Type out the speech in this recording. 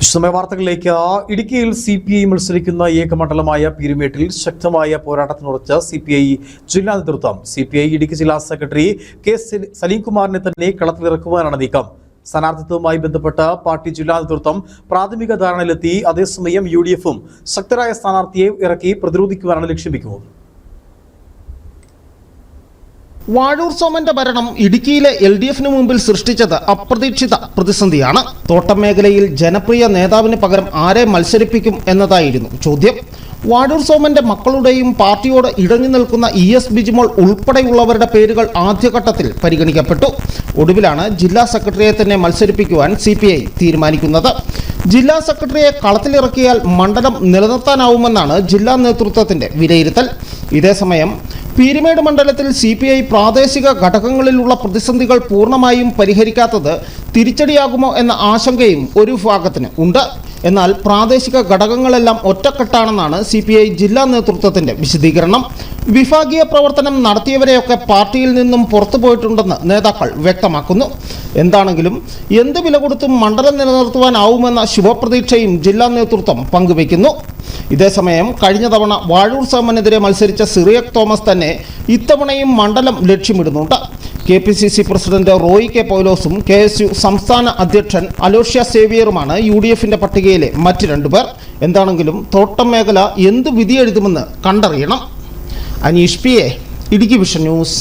വിശദമായ വാർത്തകളിലേക്ക്. ഇടുക്കിയിൽ സി പി ഐ മത്സരിക്കുന്ന ഏകമണ്ഡലമായ പീരുമേട്ടിൽ ശക്തമായ പോരാട്ടത്തിനുറച്ച സി പി ഐ ജില്ലാ നേതൃത്വം സി പി ഐ ഇടുക്കി ജില്ലാ സെക്രട്ടറി കെ സലീ- സലീംകുമാറിനെ തന്നെ കളത്തിലിറക്കുവാനാണ് നീക്കം. സ്ഥാനാർത്ഥിത്വവുമായി ബന്ധപ്പെട്ട പാർട്ടി ജില്ലാ നേതൃത്വം പ്രാഥമിക ധാരണയിലെത്തി. അതേസമയം യു ഡി എഫും ശക്തരായ സ്ഥാനാർത്ഥിയെ ഇറക്കി പ്രതിരോധിക്കുവാനാണ് ലക്ഷ്യം വാഴൂർ സോമന്റെ ഭരണം ഇടുക്കിയിലെ എൽ ഡി എഫിന് മുമ്പിൽ സൃഷ്ടിച്ചത് അപ്രതീക്ഷിത പ്രതിസന്ധിയാണ്. തോട്ടം മേഖലയിൽ ജനപ്രിയ നേതാവിന് പകരം ആരെ മത്സരിപ്പിക്കും എന്നതായിരുന്നു ചോദ്യം. വാഴൂർ സോമന്റെ മക്കളുടെയും പാർട്ടിയോട് ഇഴഞ്ഞു നിൽക്കുന്ന ഇ എസ് ബിജിമോൾ ഉൾപ്പെടെയുള്ളവരുടെ പേരുകൾ ആദ്യഘട്ടത്തിൽ പരിഗണിക്കപ്പെട്ടു. ഒടുവിലാണ് ജില്ലാ സെക്രട്ടറിയെ തന്നെ മത്സരിപ്പിക്കുവാൻ സി തീരുമാനിക്കുന്നത്. ജില്ലാ സെക്രട്ടറിയെ കളത്തിലിറക്കിയാൽ മണ്ഡലം നിലനിർത്താനാവുമെന്നാണ് ജില്ലാ നേതൃത്വത്തിന്റെ വിലയിരുത്തൽ. ഇതേസമയം പീരുമേട് മണ്ഡലത്തിൽ സി പി ഐ പ്രാദേശിക ഘടകങ്ങളിലുള്ള പ്രതിസന്ധികൾ പൂർണമായും പരിഹരിക്കാത്തത് തിരിച്ചടിയാകുമോ എന്ന ആശങ്കയും ഒരു ഭാഗത്തിന് ഉണ്ട്. എന്നാൽ പ്രാദേശിക ഘടകങ്ങളെല്ലാം ഒറ്റക്കെട്ടാണെന്നാണ് സി പി ഐ ജില്ലാ നേതൃത്വത്തിന്റെ വിശദീകരണം. വിഭാഗീയ പ്രവർത്തനം നടത്തിയവരെയൊക്കെ പാർട്ടിയിൽ നിന്നും പുറത്തുപോയിട്ടുണ്ടെന്ന് നേതാക്കൾ വ്യക്തമാക്കുന്നു. എന്താണെങ്കിലും എന്ത് വില കൊടുത്തും മണ്ഡലം നിലനിർത്തുവാനാവുമെന്ന ശുഭപ്രതീക്ഷയും ജില്ലാ നേതൃത്വം പങ്കുവയ്ക്കുന്നു. ഇതേസമയം കഴിഞ്ഞ തവണ വാഴൂർ സാമനെതിരെ മത്സരിച്ച സിറിയക് തോമസ് തന്നെ ഇത്തവണയും മണ്ഡലം ലക്ഷ്യമിടുന്നുണ്ട്. K P C C president Roy K പൗലോസും കെ എസ് യു സംസ്ഥാന അധ്യക്ഷൻ അലോഷ്യ സേവിയറുമാണ് യു ഡി എഫിന്റെ പട്ടികയിലെ മറ്റ് രണ്ടുപേർ. എന്താണെങ്കിലും തോട്ടം മേഖല എന്ത് വിധിയെഴുതുമെന്ന് കണ്ടറിയണം. Aneesh P A Idukki vision news.